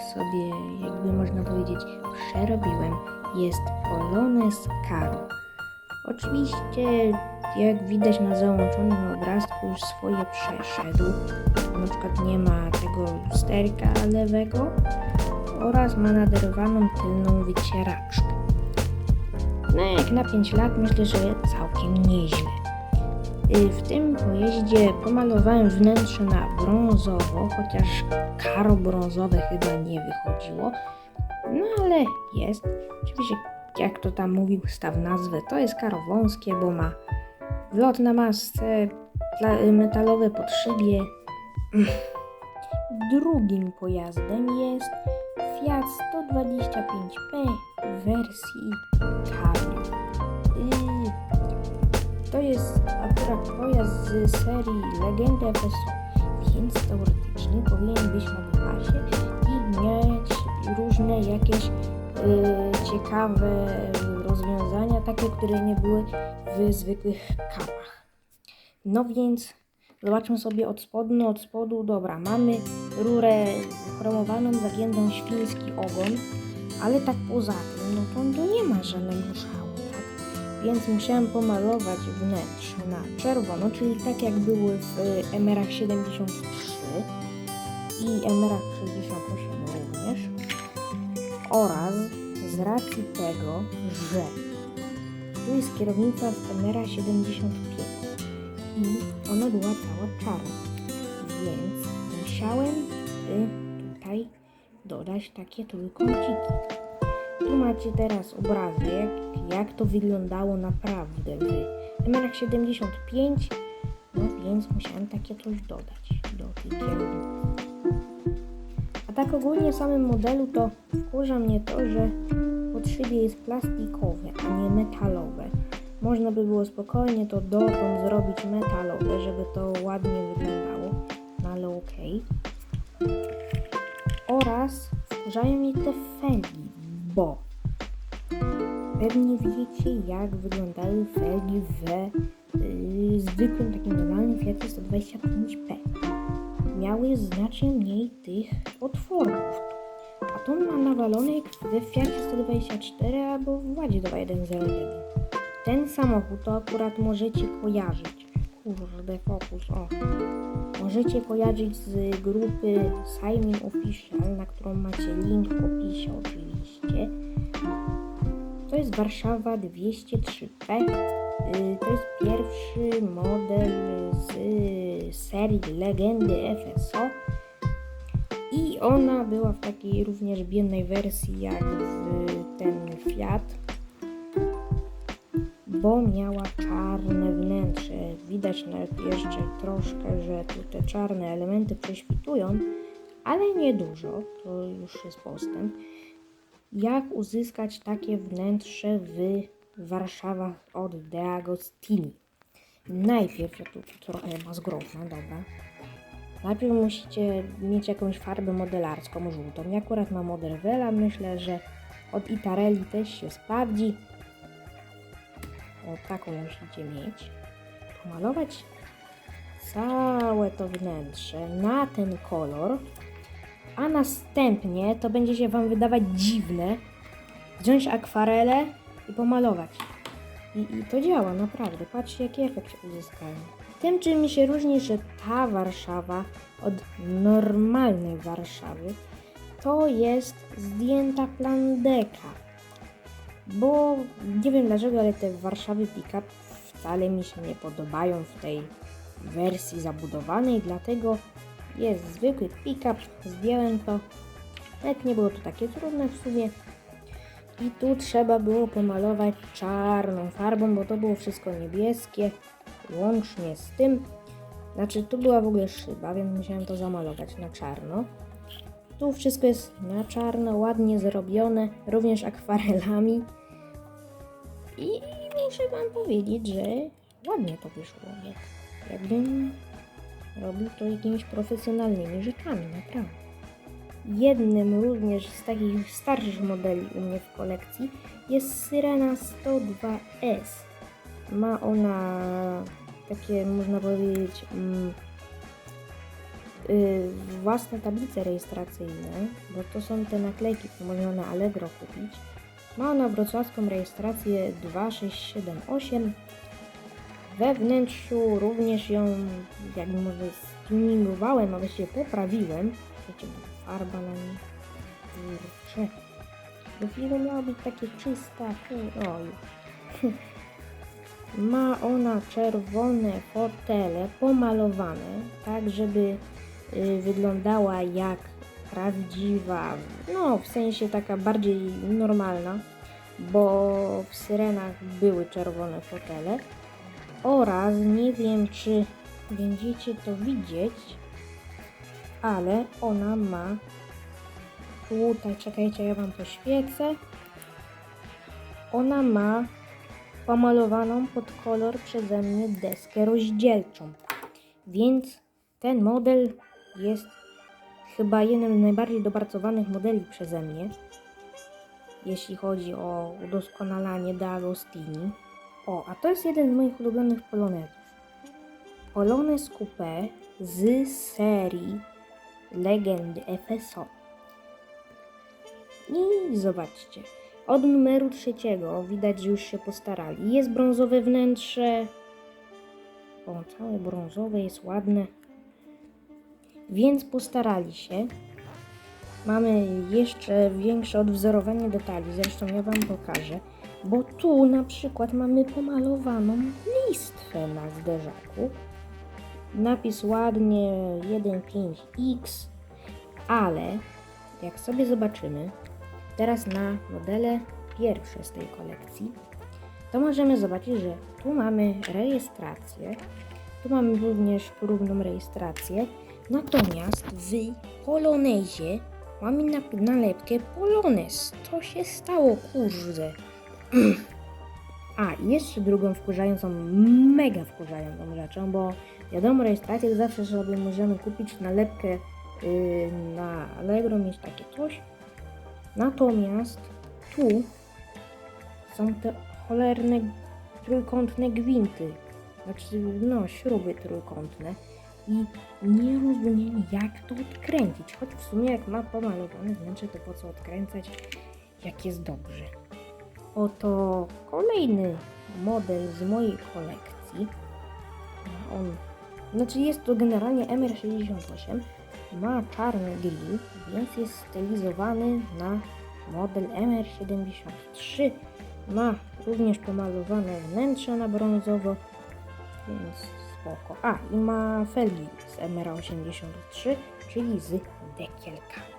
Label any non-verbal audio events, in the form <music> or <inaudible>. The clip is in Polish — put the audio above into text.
sobie, jakby można powiedzieć, przerobiłem, jest Polones Caro. Oczywiście, jak widać na załączonym obrazku, już swoje przeszedł. Na przykład nie ma tego lusterka lewego oraz ma naderowaną tylną wycieraczkę. No jak na 5 lat myślę, że całkiem nieźle. Y, W tym pojeździe pomalowałem wnętrze na brązowo, chociaż karo brązowe chyba nie wychodziło. No ale jest. Oczywiście, jak to tam mówił staw nazwę, to jest karo wąskie, bo ma wlot na masce, pla- metalowe podszybie. <laughs> Drugim pojazdem jest Fiat 125P w wersji Cabrio. Y, To jest akurat pojazd z serii Legendy FSO, więc teoretycznie powinien być na pasie i mieć różne jakieś y, ciekawe rozwiązania, takie, które nie były w zwykłych kapach. No więc zobaczmy sobie od spodu, od spodu, dobra, mamy rurę chromowaną, zagiętą świński ogon, ale tak poza tym, no to, to nie ma żadnego szału? Więc musiałem pomalować wnętrze na czerwono, czyli tak jak były w y, MR-ach 73 i MR-ach 68 również. Oraz z racji tego, że tu jest kierownica z MR-a 75 i ona była cała czarna, więc musiałem y, tutaj dodać takie trójkąciki. Tu macie teraz obrazek, jak to wyglądało naprawdę w numerach 75, no więc musiałem takie coś dodać do tej kierownicy. A tak ogólnie w samym modelu to wkurza mnie to, że podszybie jest plastikowe, a nie metalowe. Można by było spokojnie to dotąd zrobić metalowe, żeby to ładnie wyglądało, no ale okej. Oraz wkurzają mnie te felgi, bo pewnie wiecie jak wyglądały felgi w yy, zwykłym takim normalnym Fiacie 125P. Miały znacznie mniej tych otworów. A to ma nawalone jak we Fiacie 124 albo w Ładzie 2101. Ten samochód to akurat możecie kojarzyć. Kurde, fokus, o. Możecie kojarzyć z grupy Simon Official, na którą macie link w opisie oczywiście. To jest Warszawa 203P. Y, To jest pierwszy model z serii Legendy FSO. I ona była w takiej również biednej wersji jak ten Fiat, bo miała czarne wnętrze. Widać nawet jeszcze troszkę, że tu te czarne elementy prześwitują, ale nie dużo, to już jest postęp. Jak uzyskać takie wnętrze w Warszawach od De Agostini? Najpierw, ja tu trochę mazgrowna, dobra. Najpierw musicie mieć jakąś farbę modelarską, żółtą. Ja akurat mam od Revela, myślę, że od Itarelli też się sprawdzi. O, taką musicie mieć. Pomalować całe to wnętrze na ten kolor, a następnie to będzie się Wam wydawać dziwne, wziąć akwarelę i pomalować. I, I to działa naprawdę. Patrzcie, jaki efekt uzyskają. Tym, czym się różni, że ta Warszawa od normalnej Warszawy, to jest zdjęta plandeka. Bo nie wiem dlaczego, ale te Warszawy pick-up wcale mi się nie podobają w tej wersji zabudowanej, dlatego jest zwykły pick-up, zdjąłem to. Nawet nie było to takie trudne w sumie. I tu trzeba było pomalować czarną farbą, bo to było wszystko niebieskie, łącznie z tym. Znaczy, tu była w ogóle szyba, więc musiałem to zamalować na czarno. Tu wszystko jest na czarno, ładnie zrobione, również akwarelami. I muszę Wam powiedzieć, że ładnie to wyszło. Jak, jakbym robił to jakimiś profesjonalnymi rzeczami, naprawdę. Jednym również z takich starszych modeli u mnie w kolekcji jest Syrena 102S. Ma ona takie, można powiedzieć, mm, y, własne tablice rejestracyjne, bo to są te naklejki, które można na Allegro kupić. Ma ona wrocławską rejestrację 2678. We wnętrzu również ją, jakby może stuningowałem, a właściwie poprawiłem. Wiecie, bo farba na niej. Kurczę. Do filmu miała być takie czysta. Oj. <laughs> Ma ona czerwone fotele pomalowane, tak żeby y, wyglądała jak prawdziwa, no w sensie taka bardziej normalna, bo w syrenach były czerwone fotele oraz nie wiem czy będziecie to widzieć, ale ona ma tutaj, czekajcie, ja wam poświecę. Ona ma pomalowaną pod kolor przeze mnie deskę rozdzielczą. Więc ten model jest chyba jednym z najbardziej dopracowanych modeli przeze mnie, jeśli chodzi o udoskonalanie do Agostini. O, a to jest jeden z moich ulubionych polonezów. Polonez Coupé z serii Legendy FSO. I zobaczcie, od numeru trzeciego widać, że już się postarali. Jest brązowe wnętrze. O, całe brązowe jest ładne. Więc postarali się. Mamy jeszcze większe odwzorowanie detali, zresztą ja Wam pokażę. Bo tu na przykład mamy pomalowaną listwę na zderzaku. Napis ładnie 1.5x, ale jak sobie zobaczymy, teraz na modele pierwsze z tej kolekcji, to możemy zobaczyć, że tu mamy rejestrację, tu mamy również równą rejestrację, natomiast w Polonezie mamy nalepkę Polonez. Co się stało, kurde? A, i jeszcze drugą wkurzającą, mega wkurzającą rzeczą, bo wiadomo, rejestrację zawsze sobie możemy kupić nalepkę yy, na Allegro, mieć takie coś. Natomiast tu są te cholerne trójkątne gwinty. Znaczy, no, śruby trójkątne. I nie rozumiem, jak to odkręcić. Choć w sumie, jak ma pomalowane wnętrze, to po co odkręcać, jak jest dobrze. Oto kolejny model z mojej kolekcji. On, znaczy jest to generalnie MR68. Ma czarny grill, więc jest stylizowany na model MR73. Ma również pomalowane wnętrze na brązowo, więc spoko. A, i ma felgi z MR83, czyli z dekielka.